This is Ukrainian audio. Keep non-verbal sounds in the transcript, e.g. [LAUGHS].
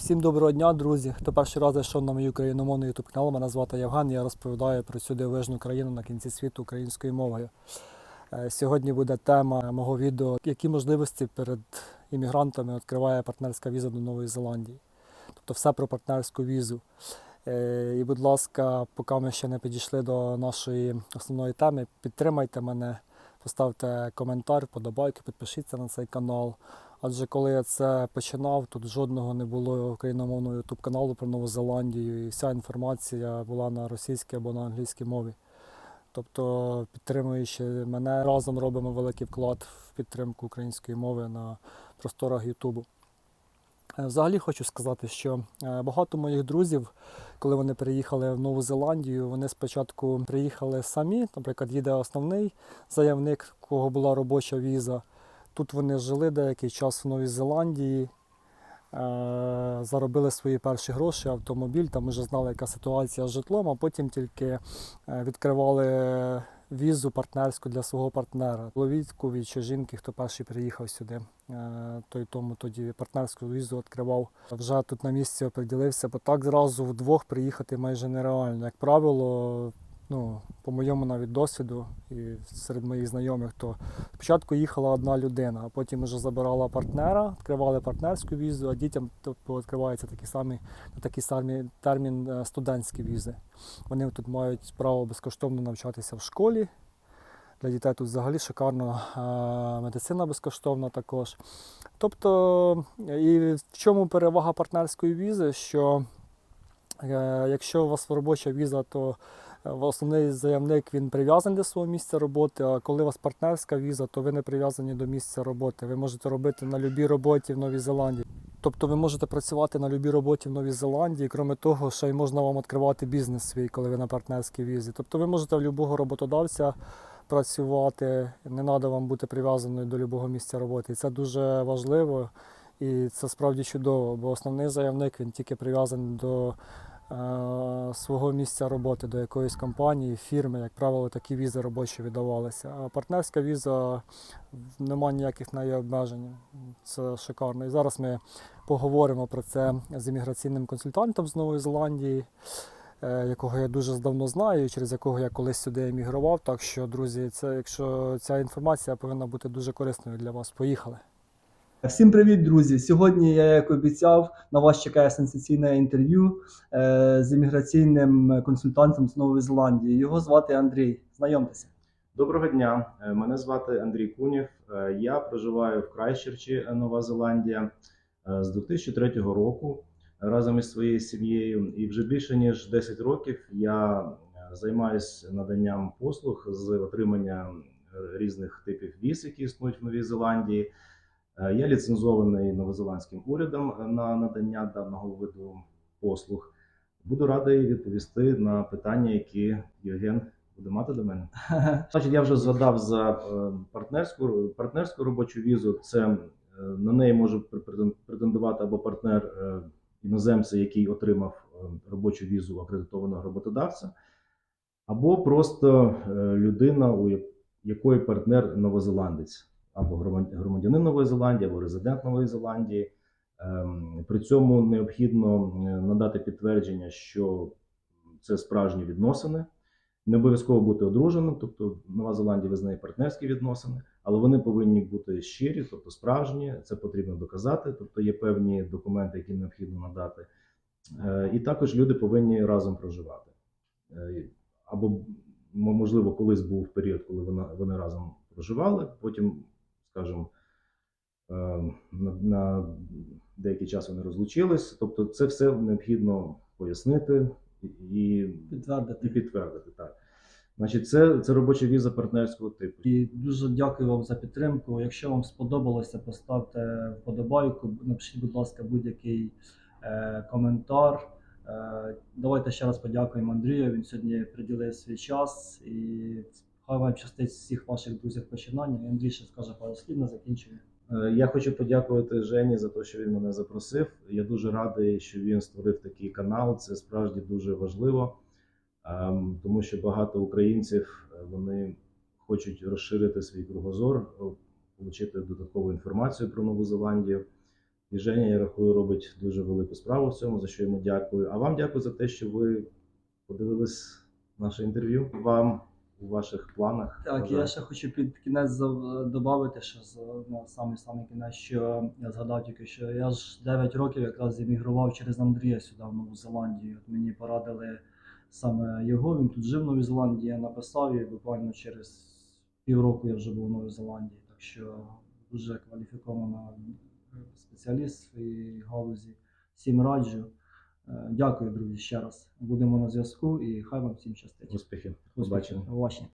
Всім доброго дня, друзі. Хто перший раз зайшов на мою україномовну YouTube канал, мене звати Євген. Я розповідаю про цю дивовижну країну на кінці світу українською мовою. Е, Сьогодні буде тема мого відео, які можливості перед іммігрантами відкриває партнерська віза до Нової Зеландії. Тобто все про партнерську візу. Е, І, будь ласка, поки ми ще не підійшли до нашої основної теми, підтримайте мене, поставте коментар, подобайки, підпишіться на цей канал. Адже коли я це починав, тут жодного не було україномовного ютуб каналу про Нову Зеландію, і вся інформація була на російській або на англійській мові. Тобто, підтримуючи мене, разом робимо великий вклад в підтримку української мови на просторах Ютубу. Е, Взагалі хочу сказати, що е, багато моїх друзів, коли вони приїхали в Нову Зеландію, вони спочатку приїхали самі. Наприклад, їде основний заявник, у кого була робоча віза. Тут вони жили деякий час в Новій Зеландії, е, заробили свої перші гроші, автомобіль, там вже знали, яка ситуація з житлом, а потім тільки е, відкривали візу партнерську для свого партнера. Чоловікові чи жінки, хто перший приїхав сюди, е, той тому тоді партнерську візу відкривав. Вже тут на місці оприділився, бо так зразу вдвох приїхати майже нереально. Як правило, ну, по моєму навіть досвіду і серед моїх знайомих, то спочатку їхала одна людина, а потім вже забирала партнера, відкривали партнерську візу, а дітям тобто, відкривається такий самий, такий самий термін е, студентські візи. Вони тут мають право безкоштовно навчатися в школі. Для дітей тут взагалі шикарно е, медицина безкоштовна також. Тобто, і в чому перевага партнерської візи, що е, якщо у вас робоча віза, то основний заявник він прив'язаний до свого місця роботи, а коли у вас партнерська віза, то ви не прив'язані до місця роботи. Ви можете робити на будь-якій роботі в Новій Зеландії. Тобто ви можете працювати на будь-якій роботі в Новій Зеландії, крім того, ще й можна вам відкривати бізнес свій, коли ви на партнерській візі. Тобто ви можете в будь-якого роботодавця працювати, не треба вам бути прив'язаною до будь-якого місця роботи. І це дуже важливо і це справді чудово, бо основний заявник він тільки прив'язаний до е, свого місця роботи, до якоїсь компанії, фірми. Як правило, такі візи робочі видавалися. А партнерська віза немає ніяких неї обмежень. Це шикарно. І зараз ми поговоримо про це з імміграційним консультантом з Нової Зеландії, е, якого я дуже давно знаю, і через якого я колись сюди емігрував. Так що, друзі, це якщо ця інформація повинна бути дуже корисною для вас. Поїхали. Всім привіт, друзі! Сьогодні я, як обіцяв, на вас чекає сенсаційне інтерв'ю е, з імміграційним консультантом з Нової Зеландії. Його звати Андрій. Знайомтеся. Доброго дня, Е, мене звати Андрій Кунєв. Е, Я проживаю в Крайщерчі, Нова Зеландія з 2003 року разом із своєю сім'єю. І вже більше ніж 10 років я займаюся наданням послуг з отримання різних типів віз, які існують в Новій Зеландії. Е, Я ліцензований новозеландським урядом на надання даного виду послуг. Буду радий відповісти на питання, які Євген буде мати до мене. [LAUGHS] Значить, я вже згадав за е, партнерську партнерську робочу візу. Це е, на неї може претен- претендувати або партнер е, іноземця, який отримав е, робочу візу акредитованого роботодавця, або просто е, людина, у якої партнер новозеландець, або громадянин Нової Зеландії, або резидент Нової Зеландії. Ем, При цьому необхідно надати підтвердження, що це справжні відносини. Не обов'язково бути одруженим, тобто Нова Зеландія визнає партнерські відносини, але вони повинні бути щирі, тобто справжні. Це потрібно доказати. Тобто є певні документи, які необхідно надати. Е, І також люди повинні разом проживати. Е, Або можливо, колись був період, коли вони разом проживали, потім, скажімо, е, на, на деякий час вони розлучились. Тобто, це все необхідно пояснити і, і Підтвердити. і підтвердити так. Значить, це, це робоча віза партнерського типу. І дуже дякую вам за підтримку. Якщо вам сподобалося, поставте вподобайку. Напишіть, будь ласка, будь-який е, коментар. Е, давайте ще раз подякуємо Андрію. Він сьогодні приділив свій час і вам щастить всіх ваших друзів починання. Андрій ще скаже пару слів на закінчення. Е, Я хочу подякувати Жені за те, що він мене запросив. Я дуже радий, що він створив такий канал. Це справді дуже важливо, ем, тому що багато українців е, вони хочуть розширити свій кругозор, отримати додаткову інформацію про Нову Зеландію. І Женя, я рахую, робить дуже велику справу в цьому, за що йому дякую. А вам дякую за те, що ви подивились наше інтерв'ю. Вам у ваших планах. Так, бажаю. я ще хочу під кінець додати, що на самий самий кінець, що я згадав тільки, що я ж 9 років якраз емігрував через Андрія сюди, в Нову Зеландію. От мені порадили саме його. Він тут жив в Новій Зеландії, я написав і буквально через півроку я вже був в Новій Зеландії. Так що дуже кваліфікована спеціаліст в своїй галузі. Всім раджу. Е, Дякую, друзі, ще раз. Будемо на зв'язку і хай вам всім щастить. Успіхів. Успіхів. Побачимо.